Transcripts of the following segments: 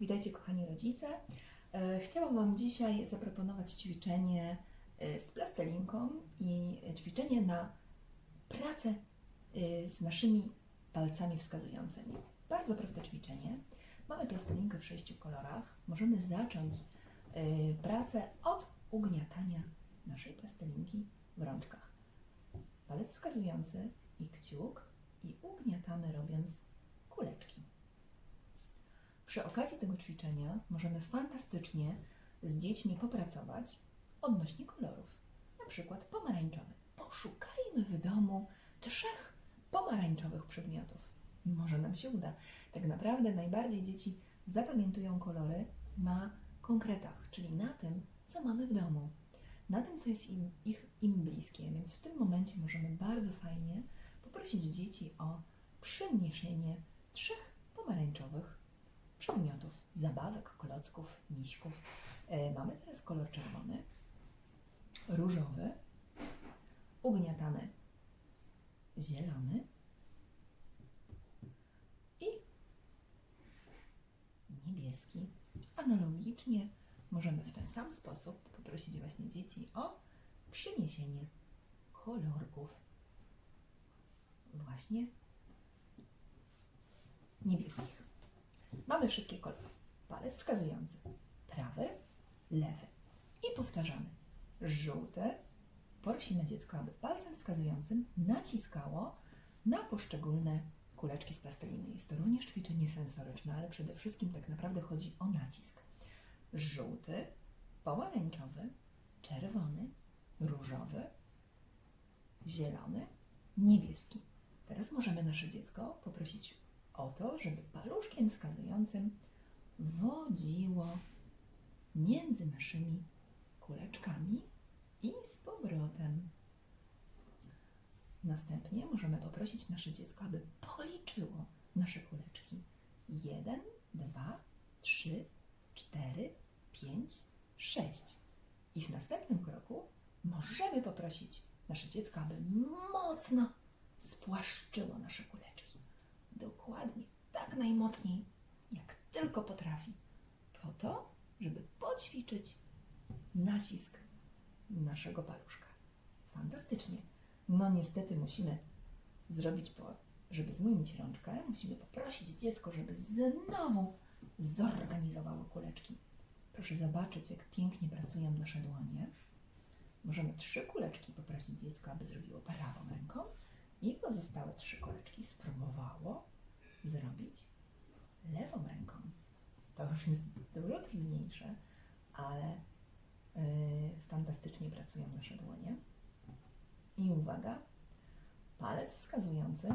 Witajcie kochani rodzice. E, Chciałam Wam dzisiaj zaproponować ćwiczenie e, z plastelinką i ćwiczenie na pracę e, z naszymi palcami wskazującymi. Bardzo proste ćwiczenie. Mamy plastelinkę w sześciu kolorach. Możemy zacząć pracę od ugniatania naszej plastelinki w rączkach. Palec wskazujący i kciuk i ugniatamy robiąc kuleczki. Przy okazji tego ćwiczenia możemy fantastycznie z dziećmi popracować odnośnie kolorów. Na przykład pomarańczowy. Poszukajmy w domu trzech pomarańczowych przedmiotów. Może nam się uda. Tak naprawdę najbardziej dzieci zapamiętują kolory na konkretach, czyli na tym, co mamy w domu, na tym, co jest im, ich, im bliskie. Więc w tym momencie możemy bardzo fajnie poprosić dzieci o przyniesienie trzech pomarańczowych przedmiotów, zabawek, klocków, miśków. E, mamy teraz kolor czerwony, różowy, ugniatamy zielony i niebieski. Analogicznie możemy w ten sam sposób poprosić właśnie dzieci o przyniesienie kolorków właśnie niebieskich. Mamy wszystkie kolory. Palec wskazujący. Prawy, lewy. I powtarzamy. Żółty. Prosimy dziecko, aby palcem wskazującym naciskało na poszczególne kuleczki z plasteliny. Jest to również ćwiczenie sensoryczne, ale przede wszystkim tak naprawdę chodzi o nacisk. Żółty, pomarańczowy, czerwony, różowy, zielony, niebieski. Teraz możemy nasze dziecko poprosić o to, żeby paluszkiem wskazującym wodziło między naszymi kuleczkami i z powrotem. Następnie możemy poprosić nasze dziecko, aby policzyło nasze kuleczki. Jeden, dwa, trzy, cztery, pięć, sześć. I w następnym kroku możemy poprosić nasze dziecko, aby mocno spłaszczyło nasze kuleczki. Dokładnie, tak najmocniej, jak tylko potrafi. Po to, żeby poćwiczyć nacisk naszego paluszka. Fantastycznie. No niestety musimy zrobić, po, żeby zmienić rączkę, musimy poprosić dziecko, żeby znowu zorganizowało kuleczki. Proszę zobaczyć, jak pięknie pracują nasze dłonie. Możemy trzy kuleczki poprosić dziecko, aby zrobiło prawą ręką i pozostałe trzy kuleczki spróbowało zrobić lewą ręką. To już jest dużo trudniejsze, ale yy, fantastycznie pracują nasze dłonie. I uwaga, palec wskazujący,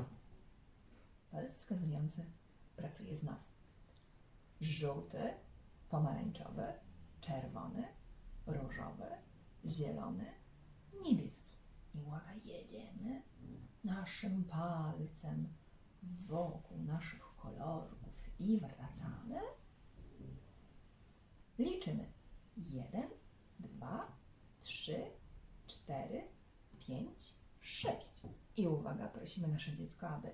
palec wskazujący pracuje znowu. Żółty, pomarańczowy, czerwony, różowy, zielony, niebieski. I uwaga, jedziemy naszym palcem wokół naszych kolorków i wracamy. Liczymy. Jeden, dwa, trzy, cztery, pięć, sześć. I uwaga, prosimy nasze dziecko, aby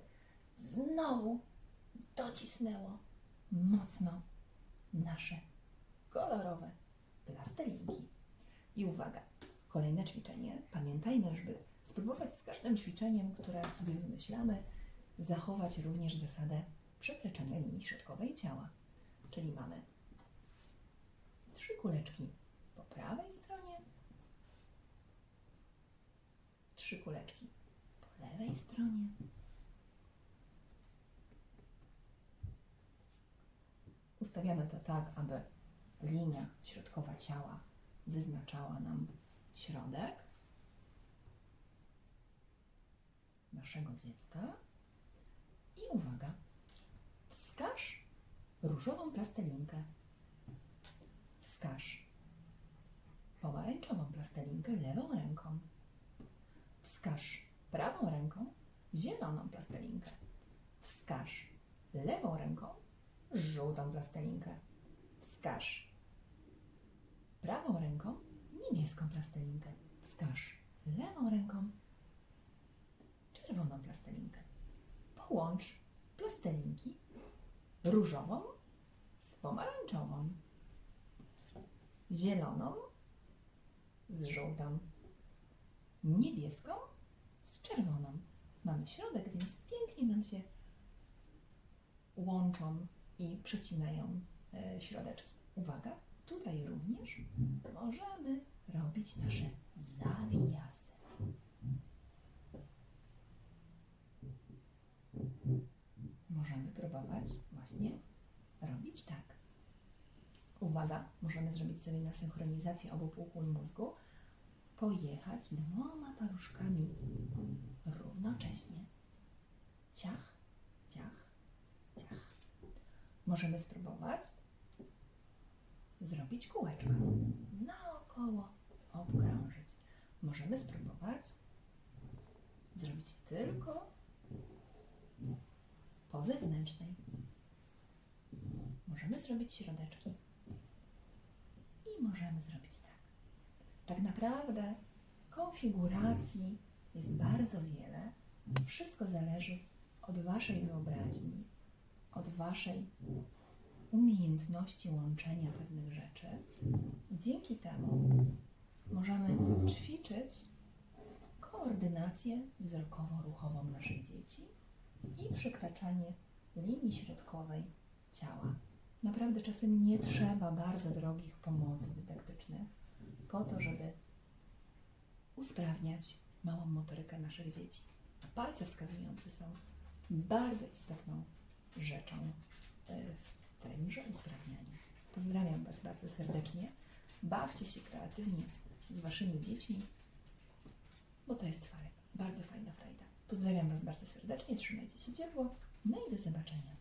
znowu docisnęło mocno nasze kolorowe plastelinki. I uwaga, kolejne ćwiczenie. Pamiętajmy, żeby spróbować z każdym ćwiczeniem, które sobie wymyślamy, zachować również zasadę przekraczania linii środkowej ciała. Czyli mamy trzy kuleczki po prawej stronie, trzy kuleczki po lewej stronie. Ustawiamy to tak, aby linia środkowa ciała wyznaczała nam środek naszego dziecka. I uwaga, wskaż różową plastelinkę. Wskaż pomarańczową plastelinkę lewą ręką. Wskaż prawą ręką zieloną plastelinkę. Wskaż lewą ręką żółtą plastelinkę. Wskaż prawą ręką niebieską plastelinkę. Wskaż lewą ręką czerwoną plastelinkę. Połącz plastelinki różową z pomarańczową, zieloną z żółtą, niebieską z czerwoną. Mamy środek, więc pięknie nam się łączą i przecinają e, środeczki. Uwaga, tutaj również możemy robić nasze zawijasy. Możemy próbować właśnie robić tak. Uwaga, możemy zrobić sobie na synchronizację obu półkul mózgu, pojechać dwoma paluszkami równocześnie. Ciach, ciach, ciach. Możemy spróbować zrobić kółeczko. Naokoło obkrążyć. Możemy spróbować zrobić tylko po zewnętrznej. Możemy zrobić środeczki i możemy zrobić tak. Tak naprawdę konfiguracji jest bardzo wiele. Wszystko zależy od Waszej wyobraźni, od Waszej umiejętności łączenia pewnych rzeczy. Dzięki temu możemy ćwiczyć koordynację wzrokowo-ruchową naszych dzieci i przekraczanie linii środkowej ciała. Naprawdę czasem nie trzeba bardzo drogich pomocy dydaktycznych po to, żeby usprawniać małą motorykę naszych dzieci. Palce wskazujące są bardzo istotną rzeczą e, w tymże usprawnianiu. Pozdrawiam Was bardzo serdecznie. Bawcie się kreatywnie z Waszymi dziećmi, bo to jest bardzo fajna frajda. Pozdrawiam Was bardzo serdecznie, trzymajcie się ciepło, no i do zobaczenia.